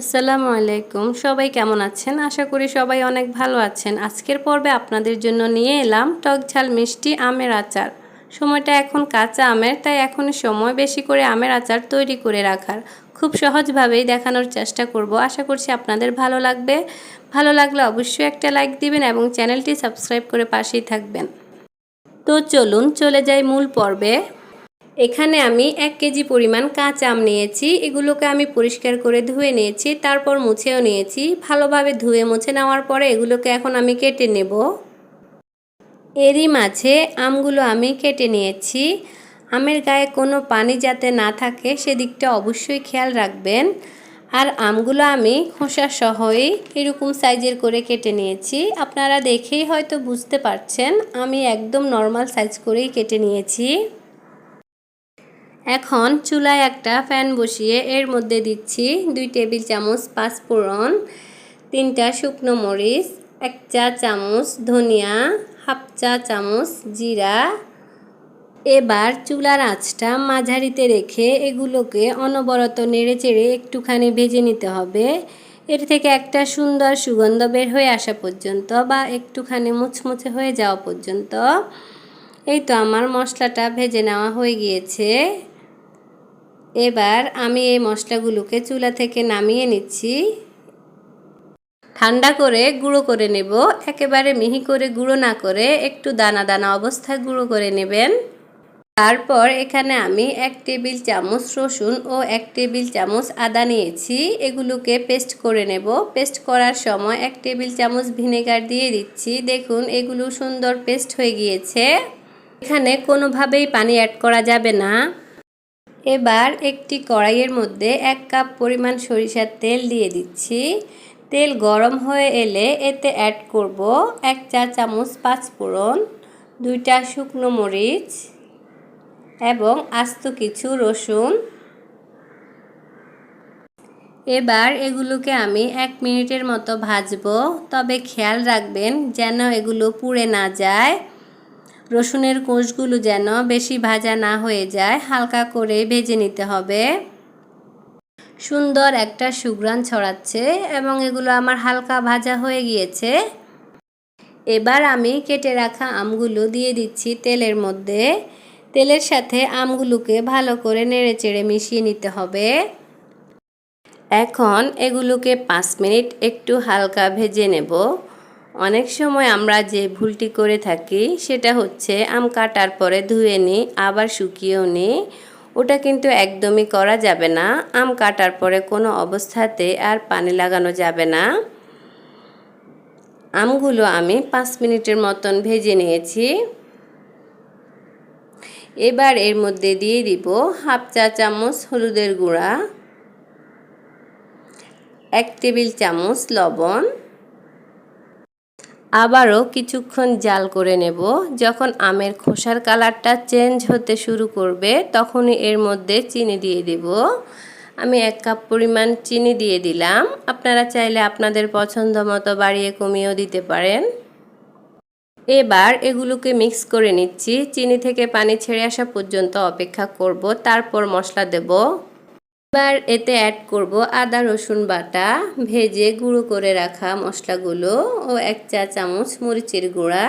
আসসালামু আলাইকুম। সবাই কেমন আছেন? আশা করি সবাই অনেক ভালো আছেন। আজকের পর্বে আপনাদের জন্য নিয়ে এলাম টক ঝাল মিষ্টি আমের আচার। সময়টা এখন কাঁচা আমের, তাই এখন সময় বেশি করে আমের আচার তৈরি করে রাখার। খুব সহজভাবেই দেখানোর চেষ্টা করব। আশা করছি আপনাদের ভালো লাগবে। ভালো লাগলে অবশ্যই একটা লাইক দিবেন এবং চ্যানেলটি সাবস্ক্রাইব করে পাশেই থাকবেন। তো চলুন চলে যাই মূল পর্বে। এখানে আমি এক কেজি পরিমাণ কাঁচা আম নিয়েছি, এগুলোকে আমি পরিষ্কার করে ধুয়ে নিয়েছি, তারপর মুছেও নিয়েছি। ভালোভাবে ধুয়ে মুছে নেওয়ার পরে এগুলোকে এখন আমি কেটে নেব। এরই মাঝে আমগুলো আমি কেটে নিয়েছি। আমের গায়ে কোনো পানি যাতে না থাকে সেদিকটা অবশ্যই খেয়াল রাখবেন। আর আমগুলো আমি খোসা সহই এরকম সাইজের করে কেটে নিয়েছি। আপনারা দেখেই হয়তো বুঝতে পারছেন, আমি একদম নর্মাল সাইজ করেই কেটে নিয়েছি। এখন চুলায় একটা ফ্যান বসিয়ে এর মধ্যে দিচ্ছি দুই টেবিল চামচ পাঁচফোড়ন তিনটা শুকনো মরিচ, এক চা চামচ ধনিয়া, হাফ চা চামচ জিরা। এবার চুলার আঁচটা মাঝারিতে রেখে এগুলোকে অনবরত নেড়ে চেড়ে একটুখানি ভেজে নিতে হবে। এর থেকে একটা সুন্দর সুগন্ধ বের হয়ে আসা পর্যন্ত বা একটুখানি মুচমুচে হয়ে যাওয়া পর্যন্ত। এই তো আমার মশলাটা ভেজে নেওয়া হয়ে গিয়েছে। এবার আমি এই মশলাগুলোকে চুলা থেকে নামিয়ে নিচ্ছি। ঠান্ডা করে গুঁড়ো করে নেব। একেবারে মিহি করে গুঁড়ো না করে একটু দানা দানা অবস্থায় গুঁড়ো করে নেবেন। তারপর এখানে আমি এক টেবিল চামচ রসুন ও এক টেবিল চামচ আদা নিয়েছি। এগুলোকে পেস্ট করে নেব। পেস্ট করার সময় এক টেবিল চামচ ভিনেগার দিয়ে দিচ্ছি। দেখুন, এগুলো সুন্দর পেস্ট হয়ে গিয়েছে। এখানে কোনোভাবেই পানি অ্যাড করা যাবে না। এবার একটি কড়াইয়ের মধ্যে এক কাপ পরিমাণ সরিষার তেল দিয়ে দিচ্ছি। তেল গরম হয়ে এলে এতে অ্যাড করব এক চা চামচ পাঁচফোড়ন, দুইটা শুকনো মরিচ এবং আস্ত কিছু রসুন। এবার এগুলোকে আমি এক মিনিটের মতো ভাজবো। তবে খেয়াল রাখবেন যেন এগুলো পুড়ে না যায়। রসুনের কোষগুলো যেন বেশি ভাজা না হয়ে যায়, হালকা করে ভেজে নিতে হবে। সুন্দর একটা সুগ্রান ছড়াচ্ছে এবং এগুলো আমার হালকা ভাজা হয়ে গিয়েছে। এবার আমি কেটে রাখা আমগুলো দিয়ে দিচ্ছি তেলের মধ্যে। তেলের সাথে আমগুলোকে ভালো করে নেড়ে চেড়ে মিশিয়ে নিতে হবে। এখন এগুলোকে পাঁচ মিনিট একটু হালকা ভেজে নেব। অনেক সময় আমরা যে ভুলটি করে থাকি, সেটা হচ্ছে আম কাটার পরে ধুয়ে নিই, আবার শুকিয়েও নিই। ওটা কিন্তু একদমই করা যাবে না। আম কাটার পরে কোনো অবস্থাতে আর পানি লাগানো যাবে না। আমগুলো আমি পাঁচ মিনিটের মতন ভেজে নিয়েছি। এবার এর মধ্যে দিয়ে দিব হাফ চা চামচ হলুদের গুঁড়া, এক টেবিল চামচ লবণ আবারও কিছুক্ষণ জাল করে নেব। যখন আমের খোসার কালারটা চেঞ্জ হতে শুরু করবে, তখনই এর মধ্যে চিনি দিয়ে দেব। আমি এক কাপ পরিমাণ চিনি দিয়ে দিলাম। আপনারা চাইলে আপনাদের পছন্দ মতো বাড়িয়ে কমিয়েও দিতে পারেন। এবার এগুলোকে মিক্স করে নিচ্ছি। চিনি থেকে পানি ছেড়ে আসা পর্যন্ত অপেক্ষা করব। তারপর মশলা দেব। এবার এতে অ্যাড করব আদা, রসুন বাটা, ভেজে গুঁড়ো করে রাখা মশলাগুলো ও এক চা চামচ মরিচের গুঁড়া।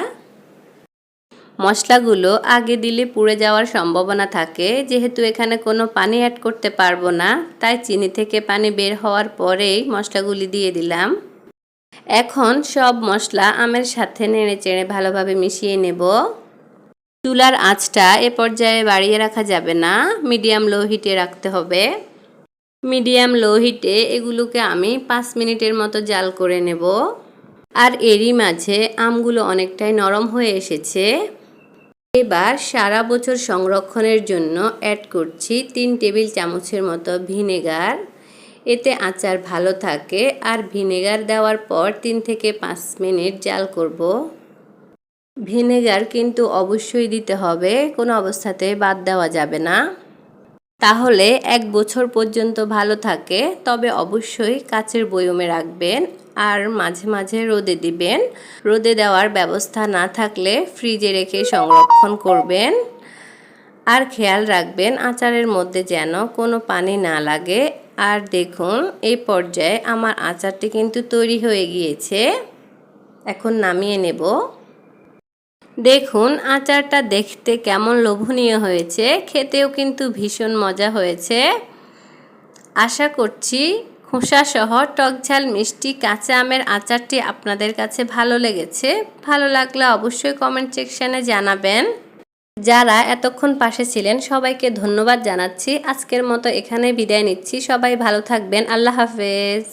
মশলাগুলো আগে দিলে পুড়ে যাওয়ার সম্ভাবনা থাকে, যেহেতু এখানে কোনো পানি অ্যাড করতে পারব না, তাই চিনি থেকে পানি বের হওয়ার পরেই মশলাগুলি দিয়ে দিলাম। এখন সব মশলা আমের সাথে নেড়ে চেড়ে ভালোভাবে মিশিয়ে নেব। চুলার আঁচটা এ পর্যায়ে বাড়িয়ে রাখা যাবে না মিডিয়াম লো হিটে রাখতে হবে। মিডিয়াম, লো হিটে এগুলোকে আমি পাঁচ মিনিটের মতো জাল করে নেব। আর এরই মাঝে আমগুলো অনেকটাই নরম হয়ে এসেছে। এবার সারা বছর সংরক্ষণের জন্য অ্যাড করছি তিন টেবিল চামচের মতো ভিনেগার। এতে আচার ভালো থাকে আর ভিনেগার দেওয়ার পর তিন থেকে পাঁচ মিনিট জাল করব। ভিনেগার কিন্তু অবশ্যই দিতে হবে, কোনো অবস্থাতে বাদ দেওয়া যাবে না। তাহলে এক বছর পর্যন্ত ভালো থাকে, তবে অবশ্যই কাচের বয়মে রাখবেন আর মাঝে মাঝে রোদে দিবেন। রোদে দেওয়ার ব্যবস্থা না থাকলে ফ্রিজে রেখে সংরক্ষণ করবেন। আর খেয়াল রাখবেন আচারের মধ্যে যেন কোনো পানি না লাগে। আর দেখুন, এই পর্যায়ে আমার আচারটি কিন্তু তৈরি হয়ে গিয়েছে। এখন নামিয়ে নেব। দেখুন, আচারটা দেখতে কেমন লোভনীয় হয়েছে, খেতেও কিন্তু ভীষণ মজা হয়েছে। আশা করছি খোসাসহ টকঝাল মিষ্টি কাঁচা আমের আচারটি আপনাদের কাছে ভালো লেগেছে। ভালো লাগলে অবশ্যই কমেন্ট সেকশানে জানাবেন। যারা এতক্ষণ পাশে ছিলেন, সবাইকে ধন্যবাদ জানাচ্ছি। আজকের মতো এখানে বিদায় নিচ্ছি। সবাই ভালো থাকবেন। আল্লাহ হাফেজ।